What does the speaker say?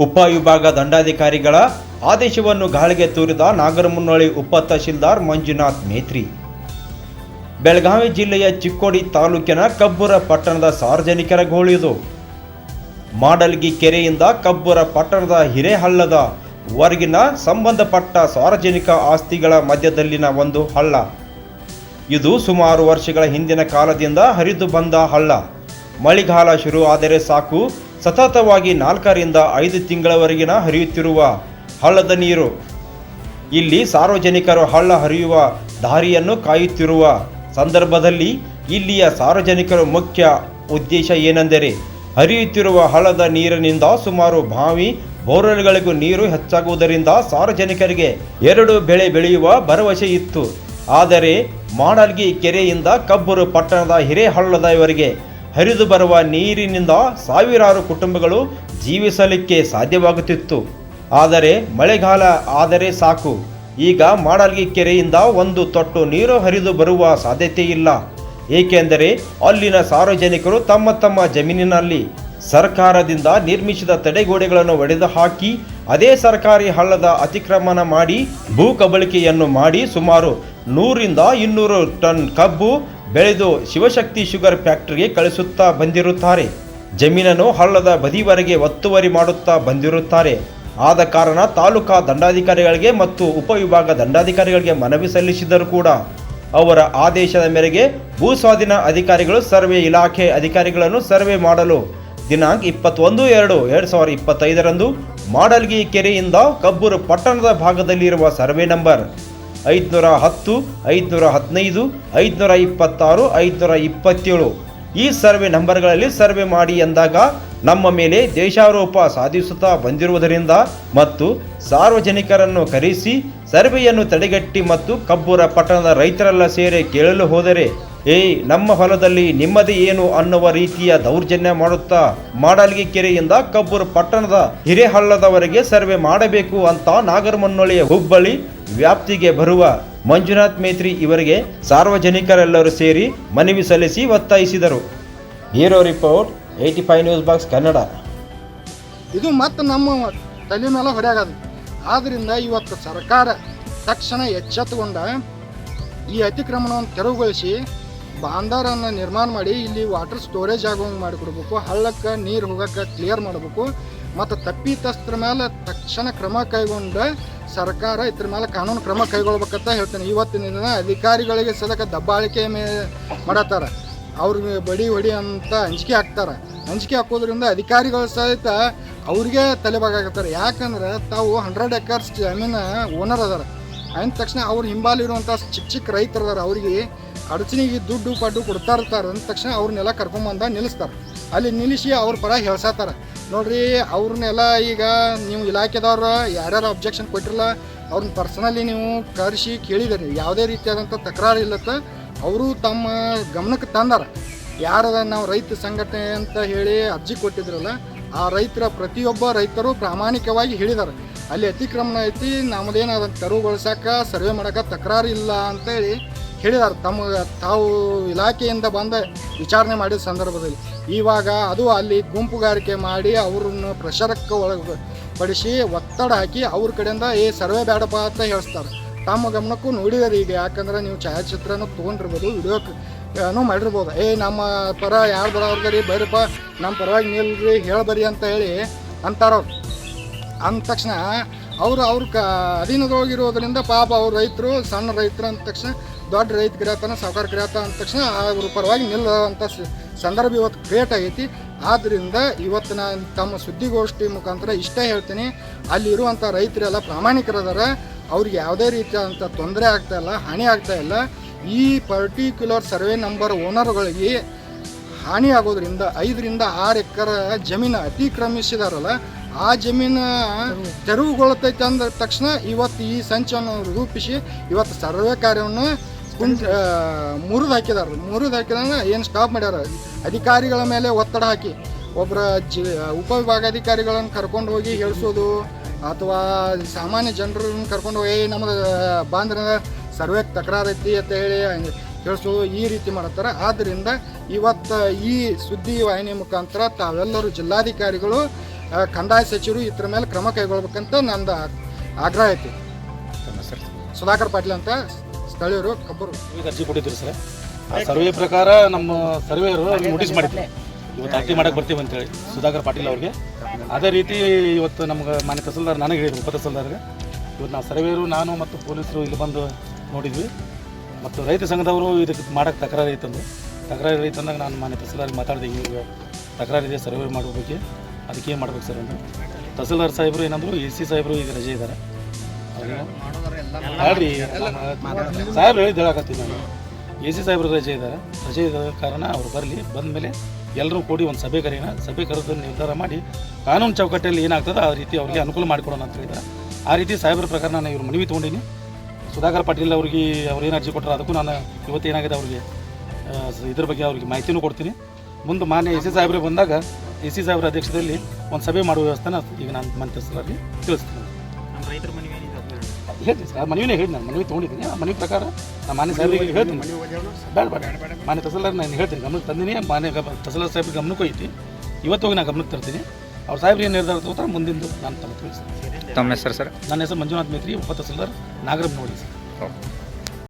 ಉಪವಿಭಾಗ ದಂಡಾಧಿಕಾರಿಗಳ ಆದೇಶವನ್ನು ಗಾಳಿಗೆ ತೂರಿದ ನಾಗರಮುನ್ನೋಳಿ ಉಪ ತಹಶೀಲ್ದಾರ್ ಮಂಜುನಾಥ್ ಮೇತ್ರಿ. ಬೆಳಗಾವಿ ಜಿಲ್ಲೆಯ ಚಿಕ್ಕೋಡಿ ತಾಲೂಕಿನ ಕಬ್ಬುರ ಪಟ್ಟಣದ ಸಾರ್ವಜನಿಕರ ಗೋಳಿದು ಮಾಡಲ್ಗಿ ಕೆರೆಯಿಂದ ಕಬ್ಬುರ ಪಟ್ಟಣದ ಹಿರೇಹಳ್ಳದ ವರ್ಗಿನ ಸಂಬಂಧಪಟ್ಟ ಸಾರ್ವಜನಿಕ ಆಸ್ತಿಗಳ ಮಧ್ಯದಲ್ಲಿನ ಒಂದು ಹಳ್ಳ. ಇದು ಸುಮಾರು ವರ್ಷಗಳ ಹಿಂದಿನ ಕಾಲದಿಂದ ಹರಿದು ಬಂದ ಹಳ್ಳ. ಮಳೆಗಾಲ ಶುರು ಆದರೆ ಸಾಕು ಸತತವಾಗಿ ನಾಲ್ಕರಿಂದ ಐದು ತಿಂಗಳವರೆಗಿನ ಹರಿಯುತ್ತಿರುವ ಹಳ್ಳದ ನೀರು. ಇಲ್ಲಿ ಸಾರ್ವಜನಿಕರು ಹಳ್ಳ ಹರಿಯುವ ದಾರಿಯನ್ನು ಕಾಯುತ್ತಿರುವ ಸಂದರ್ಭದಲ್ಲಿ ಇಲ್ಲಿಯ ಸಾರ್ವಜನಿಕರ ಮುಖ್ಯ ಉದ್ದೇಶ ಏನೆಂದರೆ, ಹರಿಯುತ್ತಿರುವ ಹಳ್ಳದ ನೀರಿನಿಂದ ಸುಮಾರು ಬಾವಿ ಬೋರ್ವೆಲ್ಗಳಿಗೂ ನೀರು ಹೆಚ್ಚಾಗುವುದರಿಂದ ಸಾರ್ವಜನಿಕರಿಗೆ ಎರಡು ಬೆಳೆ ಬೆಳೆಯುವ ಭರವಸೆ ಇತ್ತು. ಆದರೆ ಮಾಡಲ್ಗಿ ಕೆರೆಯಿಂದ ಕಬ್ಬರು ಪಟ್ಟಣದ ಹಿರೇಹಳ್ಳದವರೆಗೆ ಹರಿದು ಬರುವ ನೀರಿನಿಂದ ಸಾವಿರಾರು ಕುಟುಂಬಗಳು ಜೀವಿಸಲಿಕ್ಕೆ ಸಾಧ್ಯವಾಗುತ್ತಿತ್ತು. ಆದರೆ ಮಳೆಗಾಲ ಆದರೆ ಸಾಕು. ಈಗ ಮಾಡಲ್ಗಿ ಕೆರೆಯಿಂದ ಒಂದು ತೊಟ್ಟು ನೀರು ಹರಿದು ಬರುವ ಸಾಧ್ಯತೆ ಇಲ್ಲ ಏಕೆಂದರೆ ಅಲ್ಲಿನ ಸಾರ್ವಜನಿಕರು ತಮ್ಮ ತಮ್ಮ ಜಮೀನಿನಲ್ಲಿ ಸರ್ಕಾರದಿಂದ ನಿರ್ಮಿಸಿದ ತಡೆಗೋಡೆಗಳನ್ನು ಒಡೆದು ಹಾಕಿ ಅದೇ ಸರ್ಕಾರಿ ಹಳ್ಳದ ಅತಿಕ್ರಮಣ ಮಾಡಿ ಭೂ ಕಬಳಿಕೆಯನ್ನು ಮಾಡಿ ಸುಮಾರು ನೂರಿಂದ ಇನ್ನೂರು ಟನ್ ಕಬ್ಬು ಬೆಳೆದು ಶಿವಶಕ್ತಿ ಶುಗರ್ ಫ್ಯಾಕ್ಟರಿಗೆ ಕಳಿಸುತ್ತಾ ಬಂದಿರುತ್ತಾರೆ. ಜಮೀನನ್ನು ಹಳ್ಳದ ಬದಿವರೆಗೆ ಒತ್ತುವರಿ ಮಾಡುತ್ತಾ ಬಂದಿರುತ್ತಾರೆ. ಆದ ಕಾರಣ ತಾಲೂಕಾ ದಂಡಾಧಿಕಾರಿಗಳಿಗೆ ಮತ್ತು ಉಪವಿಭಾಗ ದಂಡಾಧಿಕಾರಿಗಳಿಗೆ ಮನವಿ ಸಲ್ಲಿಸಿದರೂ ಕೂಡ ಅವರ ಆದೇಶದ ಮೇರೆಗೆ ಭೂ ಸ್ವಾಧೀನ ಅಧಿಕಾರಿಗಳು ಸರ್ವೆ ಇಲಾಖೆ ಅಧಿಕಾರಿಗಳನ್ನು ಸರ್ವೆ ಮಾಡಲು ದಿನಾಂಕ ಇಪ್ಪತ್ತೊಂದು ಎರಡು ಎರಡು ಸಾವಿರದ ಇಪ್ಪತ್ತೈದರಂದು ಮಾಡಲ್ಗಿ ಕೆರೆಯಿಂದ ಕಬ್ಬೂರು ಪಟ್ಟಣದ ಭಾಗದಲ್ಲಿರುವ ಸರ್ವೆ ನಂಬರ್ ಐದುನೂರ ಹತ್ತು ಐದುನೂರ ಹದಿನೈದು ಐದುನೂರ ಇಪ್ಪತ್ತಾರು ಐದುನೂರ ಇಪ್ಪತ್ತೇಳು ಈ ಸರ್ವೆ ನಂಬರ್ಗಳಲ್ಲಿ ಸರ್ವೆ ಮಾಡಿ ಎಂದಾಗ ನಮ್ಮ ಮೇಲೆ ದೇಶಾರೋಪ ಸಾಧಿಸುತ್ತಾ ಬಂದಿರುವುದರಿಂದ ಮತ್ತು ಸಾರ್ವಜನಿಕರನ್ನು ಕರೆಸಿ ಸರ್ವೆಯನ್ನು ತಡೆಗಟ್ಟಿ ಮತ್ತು ಕಬ್ಬೂರ ಪಟ್ಟಣದ ರೈತರೆಲ್ಲ ಸೇರಿ ಕೇಳಲು ಹೋದರೆ, ಏಯ್, ನಮ್ಮ ಹೊಲದಲ್ಲಿ ನಿಮ್ಮದೇ ಏನು ಅನ್ನುವ ರೀತಿಯ ದೌರ್ಜನ್ಯ ಮಾಡುತ್ತಾ ಮಾಡಲ್ಗಿ ಕೆರೆಯಿಂದ ಕಬ್ಬೂರು ಪಟ್ಟಣದ ಹಿರೇಹಳ್ಳದವರೆಗೆ ಸರ್ವೆ ಮಾಡಬೇಕು ಅಂತ ನಾಗರಮನ್ನೊಳಿಯ ಹುಬ್ಬಳ್ಳಿ ವ್ಯಾಪ್ತಿಗೆ ಬರುವ ಮಂಜುನಾಥ್ ಮೇತ್ರಿ ಇವರಿಗೆ ಸಾರ್ವಜನಿಕರೆಲ್ಲರೂ ಸೇರಿ ಮನವಿ ಸಲ್ಲಿಸಿ ಒತ್ತಾಯಿಸಿದರು. Hero report, eighty five news box Kannada. ಇದು ಮತ್ತೆ ನಮ್ಮ ತಲೆ ಮೇಲೆ ಹೊಡೆಯಾಗದು. ಆದ್ದರಿಂದ ಇವತ್ತು ಸರ್ಕಾರ ತಕ್ಷಣ ಎಚ್ಚೆತ್ತುಕೊಂಡ ಈ ಅತಿಕ್ರಮಣವನ್ನು ತೆರವುಗೊಳಿಸಿ ಬಾಂದಾರನ್ನು ನಿರ್ಮಾಣ ಮಾಡಿ ಇಲ್ಲಿ ವಾಟರ್ ಸ್ಟೋರೇಜ್ ಆಗುವಂಗೆ ಮಾಡಿಕೊಡ್ಬೇಕು, ಹಳ್ಳಕ್ಕೆ ನೀರು ಹೋಗಕ್ಕೆ ಕ್ಲಿಯರ್ ಮಾಡಬೇಕು, ಮತ್ತು ತಪ್ಪಿತಸ್ಥರ ಮೇಲೆ ತಕ್ಷಣ ಕ್ರಮ ಕೈಗೊಂಡ ಸರ್ಕಾರ ಇದ್ರ ಮೇಲೆ ಕಾನೂನು ಕ್ರಮ ಕೈಗೊಳ್ಬೇಕಂತ ಹೇಳ್ತೇನೆ. ಇವತ್ತಿನ ದಿನ ಅಧಿಕಾರಿಗಳಿಗೆ ಸದಕ ದಬ್ಬಾಳಿಕೆ ಮೇ ಮಾಡತ್ತಾರ. ಅವ್ರಿಗೆ ಬಡಿ ಹೊಡಿ ಅಂತ ಅಂಜಿಕೆ ಹಾಕ್ತಾರೆ. ಅಂಜಿಕೆ ಹಾಕೋದ್ರಿಂದ ಅಧಿಕಾರಿಗಳು ಸಹಿತ ಅವ್ರಿಗೆ ತಲೆಬಾಗಾಕತ್ತಾರೆ ಯಾಕಂದ್ರೆ ತಾವು ಹಂಡ್ರೆಡ್ ಎಕರ್ಸ್ ಜಮೀನ ಓನರ್ ಅದಾರ. ಅಂದ ತಕ್ಷಣ ಅವ್ರ ಹಿಂಬಾಲಿರುವಂಥ ಚಿಕ್ಕ ಚಿಕ್ಕ ಅದಾರ ಅವ್ರಿಗೆ ಅಡಚಣೆಗೆ ದುಡ್ಡು ಪಡ್ಡು ಕೊಡ್ತಾ ಇರ್ತಾರೆ. ಅಂದ ತಕ್ಷಣ ಅವ್ರನ್ನೆಲ್ಲ ಕರ್ಕೊಂಬಂದ ನಿಲ್ಲಿಸ್ತಾರೆ. ಅಲ್ಲಿ ನಿಲ್ಲಿಸಿ ಅವ್ರ ಪರ ಹೇಳ್ಸತ್ತಾರ ನೋಡ್ರಿ, ಅವ್ರನ್ನೆಲ್ಲ ಈಗ ನೀವು ಇಲಾಖೆದವ್ರು ಯಾರ್ಯಾರು ಅಬ್ಜೆಕ್ಷನ್ ಕೊಟ್ಟಿರಲ್ಲ, ಅವ್ರನ್ನ ಪರ್ಸನಲಿ ನೀವು ಕರೆಸಿ ಕೇಳಿದ್ರಿ. ಯಾವುದೇ ರೀತಿಯಾದಂಥ ತಕರಾರು ಇಲ್ಲತ್ತ ಅವರು ತಮ್ಮ ಗಮನಕ್ಕೆ ತಂದಾರ. ಯಾರದ ನಾವು ರೈತ ಸಂಘಟನೆ ಅಂತ ಹೇಳಿ ಅರ್ಜಿ ಕೊಟ್ಟಿದ್ರಲ್ಲ, ಆ ರೈತರ ಪ್ರತಿಯೊಬ್ಬ ರೈತರು ಪ್ರಾಮಾಣಿಕವಾಗಿ ಹೇಳಿದ್ದಾರೆ ಅಲ್ಲಿ ಅತಿಕ್ರಮಣ ಐತಿ ನಮ್ಮದೇನಾದ ತೆರವುಗೊಳಿಸಾಕ ಸರ್ವೆ ಮಾಡೋಕೆ ತಕರಾರು ಇಲ್ಲ ಅಂತೇಳಿ ಹೇಳಿದ್ದಾರೆ ತಮ್ಮ, ತಾವು ಇಲಾಖೆಯಿಂದ ಬಂದ ವಿಚಾರಣೆ ಮಾಡಿದ ಸಂದರ್ಭದಲ್ಲಿ. ಇವಾಗ ಅದು ಅಲ್ಲಿ ಗುಂಪುಗಾರಿಕೆ ಮಾಡಿ ಅವ್ರನ್ನ ಪ್ರೆಷರಕ್ಕೆ ಒಳಗೆ ಪಡಿಸಿ ಒತ್ತಡ ಹಾಕಿ ಅವ್ರ ಕಡೆಯಿಂದ, ಏ, ಸರ್ವೆ ಬೇಡಪ್ಪ ಅಂತ ಹೇಳಿಸ್ತಾರೆ. ತಮ್ಮ ಗಮನಕ್ಕೂ ನೋಡಿದಾರೆ ಈಗ, ಯಾಕಂದ್ರೆ ನೀವು ಛಾಯಾಚಿತ್ರನೂ ತೊಗೊಂಡಿರ್ಬೋದು ವಿಡಿಯೋ ಮಾಡಿರ್ಬೋದು. ಏ, ನಮ್ಮ ಪರ ಯಾರು ಬರೋರ್ಗರಿ, ಬರ್ರಪ್ಪ ನಮ್ಮ ಪರವಾಗಿ ನಿಲ್ರಿ ಹೇಳಬರಿ ಅಂತ ಹೇಳಿ ಅಂತಾರವ್ರು ಅಂದ ತಕ್ಷಣ ಅವರು ಅವ್ರ ಕ ಅಧೀನದೊಳಗಿರೋದ್ರಿಂದ ಪಾಪ ಅವ್ರ ರೈತರು, ಸಣ್ಣ ರೈತರು ಅಂದ ತಕ್ಷಣ, ದೊಡ್ಡ ರೈತ ಗಿರಾತನ ಸಾವುಕಾರ ಗಿರಾತ ಅಂದ ತಕ್ಷಣ ಅವ್ರ ಪರವಾಗಿ ನಿಲ್ಲುವಂಥ ಸಂದರ್ಭ ಇವತ್ತು ಕ್ರಿಯೇಟ್ ಆಗೈತಿ. ಆದ್ದರಿಂದ ಇವತ್ತು ನಾನು ತಮ್ಮ ಸುದ್ದಿಗೋಷ್ಠಿ ಮುಖಾಂತರ ಇಷ್ಟೇ ಹೇಳ್ತೀನಿ. ಅಲ್ಲಿರುವಂಥ ರೈತರೆಲ್ಲ ಪ್ರಾಮಾಣಿಕರದಾರ. ಅವ್ರಿಗೆ ಯಾವುದೇ ರೀತಿಯಾದಂಥ ತೊಂದರೆ ಆಗ್ತಾ ಇಲ್ಲ, ಹಾನಿ ಆಗ್ತಾ ಇಲ್ಲ. ಈ ಪರ್ಟಿಕ್ಯುಲರ್ ಸರ್ವೆ ನಂಬರ್ ಓನರ್ಗಳಿಗೆ ಹಾನಿ ಆಗೋದ್ರಿಂದ ಐದರಿಂದ ಆರು ಎಕರೆ ಜಮೀನು ಅತಿಕ್ರಮಿಸಿದಾರಲ್ಲ ಆ ಜಮೀನ ತೆರವುಗೊಳ್ತೈತೆ ಅಂದ ತಕ್ಷಣ ಇವತ್ತು ಈ ಸಂಚನ್ನು ರೂಪಿಸಿ ಇವತ್ತು ಸರ್ವೆ ಕಾರ್ಯವನ್ನು ಕುಂಟ್ ಮುರಿದು ಹಾಕಿದಾರ. ಮುರಿದು ಹಾಕಿದಾಗ ಏನು ಸ್ಟಾಪ್ ಮಾಡ್ಯಾರ? ಅಧಿಕಾರಿಗಳ ಮೇಲೆ ಒತ್ತಡ ಹಾಕಿ. ಒಬ್ಬರ ಜಿ ಉಪವಿಭಾಗಾಧಿಕಾರಿಗಳನ್ನು ಕರ್ಕೊಂಡು ಹೋಗಿ ಹೇಳಿಸೋದು ಅಥವಾ ಸಾಮಾನ್ಯ ಜನರನ್ನು ಕರ್ಕೊಂಡು ಹೋಗಿ ನಮ್ದು ಬಾಂದ್ರ ಸರ್ವೆ ತಕರಾರು ಅಂತ ಹೇಳಿ ಹೇಳಿಸೋದು ಈ ರೀತಿ ಮಾಡುತ್ತಾರೆ. ಆದ್ದರಿಂದ ಇವತ್ತು ಈ ಸುದ್ದಿ ವಾಹಿನಿ ಮುಖಾಂತರ ತಾವೆಲ್ಲರೂ ಜಿಲ್ಲಾಧಿಕಾರಿಗಳು ಕಂದಾಯ ಸಚಿವರು ಇದ್ರ ಮೇಲೆ ಕ್ರಮ ಕೈಗೊಳ್ಬೇಕಂತ ನಂದು ಆಗ್ರಹ ಐತಿ. ಸುಧಾಕರ್ ಪಾಟೀಲ್ ಅಂತ ಸ್ಥಳೀಯರು ಕಬ್ಬರು ಅರ್ಜಿ ಕೊಟ್ಟಿದ್ರು ಸರ್. ಆ ಸರ್ವೆ ಪ್ರಕಾರ ನಮ್ಮ ಸರ್ವೇಯರು ನೋಟಿಸ್ ಮಾಡಿದ್ರು. ಇವತ್ತು ಅರ್ಜಿ ಮಾಡಕ್ಕೆ ಬರ್ತೀವಿ ಅಂತೇಳಿ ಸುಧಾಕರ್ ಪಾಟೀಲ್ ಅವ್ರಿಗೆ. ಅದೇ ರೀತಿ ಇವತ್ತು ನಮ್ಗೆ ಮಾನ್ಯ ತಹಸೀಲ್ದಾರ್ ನನಗೆ ಹೇಳಿದ್ರು ಉಪ ತಹಸೀಲ್ದಾರ್ಗೆ. ಇವತ್ತು ನಾವು ಸರ್ವೇಯರು ನಾನು ಮತ್ತು ಪೊಲೀಸರು ಇಲ್ಲಿ ಬಂದು ನೋಡಿದ್ವಿ. ಮತ್ತು ರೈತ ಸಂಘದವರು ಇದಕ್ಕೆ ಮಾಡೋಕ್ಕೆ ತಕರಾರು ಐತಂದು. ತಕರಾರು ಐತಂದಾಗ ನಾನು ಮಾನ್ಯ ತಹಸೀಲ್ದಾರ್ ಮಾತಾಡಿದೆ ಈಗ ತಕರಾರಿದೆ ಇದೆ ಸರ್ವೆ ಮಾಡೋ ಬಗ್ಗೆ ಅದಕ್ಕೆ ಏನು ಮಾಡ್ಬೇಕು ಸರ್ ಅಂತ ತಹಸೀಲ್ದಾರ್ ಸಾಹೇಬರು ಏನಂದ್ರು ಎ ಸಿ ಸಾಹೇಬರು ಈಗ ರಜೆ ಇದ್ದಾರೆ ಹೇಳ್ರಿ ಸಾಹೇಬ್ರು ಹೇಳಿದ್ದು ಹೇಳಕತ್ತೀನಿ ನಾನು. ಎ ಸಿ ಸಾಹೇಬ್ರು ರಜೆ ಇದ್ದಾರೆ ರಜೆ ಇದ್ದ ಕಾರಣ ಅವ್ರು ಬರಲಿ ಬಂದ ಮೇಲೆ ಎಲ್ಲರೂ ಕೂಡಿ ಒಂದು ಸಭೆ ಕರೆಯೋಣ. ಸಭೆ ಕರೆದು ನಿರ್ಧಾರ ಮಾಡಿ ಕಾನೂನು ಚೌಕಟ್ಟಲ್ಲಿ ಏನಾಗ್ತದೆ ಆ ರೀತಿ ಅವ್ರಿಗೆ ಅನುಕೂಲ ಮಾಡಿಕೊಡೋಣ ಅಂತ ಹೇಳಿದ್ದಾರೆ. ಆ ರೀತಿ ಸಾಹೇಬ್ರ ಪ್ರಕಾರ ನಾನು ಇವ್ರು ಮನವಿ ತೊಗೊಂಡಿನಿ. ಸುಧಾಕರ್ ಪಾಟೀಲ್ ಅವ್ರಿಗೆ ಅವ್ರು ಏನು ಅರ್ಜಿ ಕೊಟ್ಟರು ಅದಕ್ಕೂ ನಾನು ಇವತ್ತು ಏನಾಗಿದೆ ಅವ್ರಿಗೆ ಇದ್ರ ಬಗ್ಗೆ ಅವ್ರಿಗೆ ಮಾಹಿತಿನೂ ಕೊಡ್ತೀನಿ. ಮುಂದೆ ಮಾನ್ಯ ಎ ಸಿ ಸಾಹೇಬ್ರೆ ಬಂದಾಗ ಎ ಸಿ ಸಾಹೇಬ್ರ ಅಧ್ಯಕ್ಷತೆಯಲ್ಲಿ ಒಂದು ಸಭೆ ಮಾಡುವ ವ್ಯವಸ್ಥೆನ ಈಗ ನಾನು ಮಂತ್ರಿಸಲಾಗಿ ತಿಳಿಸ್ತೀನಿ. ಹೇಳ್ತೀನಿ ಸರ್ ಮನವಿನೇ ಹೇಳಿ ನಾನು ಮನವಿ ತೊಗೊಂಡಿದ್ದೀನಿ. ಆ ಮನವಿ ಪ್ರಕಾರ ನಾನು ಮಾನ್ಯ ಸಾಹೇಬ್ರಿಗೆ ಹೇಳ್ತೀನಿ. ಬೇಡ ಬೇಡ ಮಾನ್ಯ ತಹಸೀಲ್ದಾರ್ ನಾನು ಹೇಳ್ತೀನಿ ಗಮನಕ್ಕೆ ತಂದಿನಿ. ಮಾನ್ಯ ಗಮ ತಹಸೀಲ್ದಾರ್ ಸಾಹೇಬ್ರಿಗೆ ಗಮನಕ್ಕೂ ಐತಿ. ಇವತ್ತು ಹೋಗಿ ನಾನು ಗಮನಕ್ಕೆ ತರ್ತೀನಿ. ಅವ್ರ ಸಾಹೇಬ್ರು ಏನು ನಿರ್ಧಾರ ತಗೋತಾರೆ ಮುಂದಿಂದು ನಾನು ತಮ್ಮ ತಿಳಿಸ್ತೀನಿ. ತಮ್ಮ ಹೆಸರು ಸರ್? ನನ್ನ ಹೆಸರು ಮಂಜುನಾಥ್ ಮೇತ್ರಿ ಉಪ ತಹಸೀಲ್ದಾರ್ ನಾಗರಬ್ ನೋಡಿ ಸರ್. ಓಕೆ.